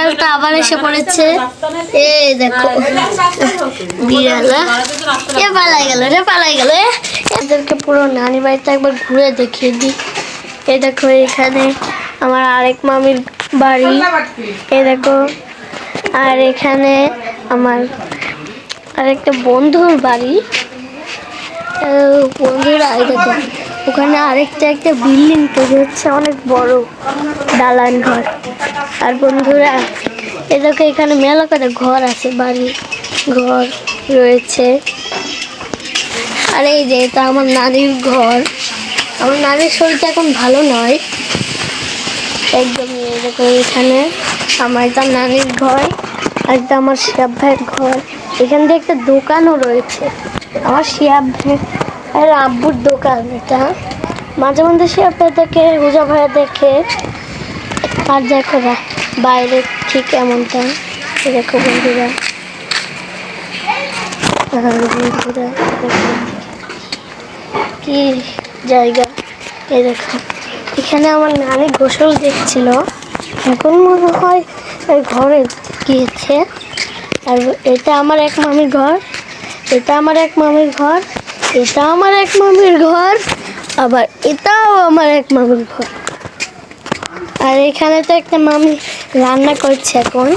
বিড়ালটা আবার এসে পড়েছে। এই দেখো, বিড়ালা। এ পালাই গেল রে পালাই গেল। এদেরকে পুরো নানি বাড়িতে একবার ঘুরে দেখিয়ে দিই। এ দেখো, এখানে আমার আরেক মামির বাড়ি। এ দেখো, আর এখানে আমার আরেকটা বন্ধুর বাড়ি। বন্ধুরা এই দেখো। ওখানে আরেকটা একটা বিল্ডিং তৈরি হচ্ছে, অনেক বড় দালান ঘর। আর বন্ধুরা, এ দেখো এখানে মেলা করে ঘর আছে, বাড়ি ঘর রয়েছে। আর এই যে এটা আমার নানির ঘর। আমার নানির শরীরটা এখন ভালো নয়। একদমই দেখো এখানে আমার একটা নানির ঘর, আর একটা আমার শিয়াব ভাইয়ের ঘর। এখান দিয়ে একটা দোকানও রয়েছে। আমার শিয়াব ভাই আর আব্বুর দোকান এটা। মাঝে মধ্যে ভাই দেখে, রোজা ভাইয়া দেখে। আর দেখো না, বাইরে ঠিক এমনটা। দেখো বন্ধুরা। কি জায়গা এই দেখো এখানে আমার নানি গোসল দেখছিল। এখন মনে হয় ওই ঘরে গিয়েছে। আর এটা আমার এক মামির ঘর। এটা আমার এক মামির ঘর। এটা আমার এক মামির ঘর, আবার এটাও আমার এক মামির ঘর। আর এখানে তো একটা মামি রান্না করছে এখন।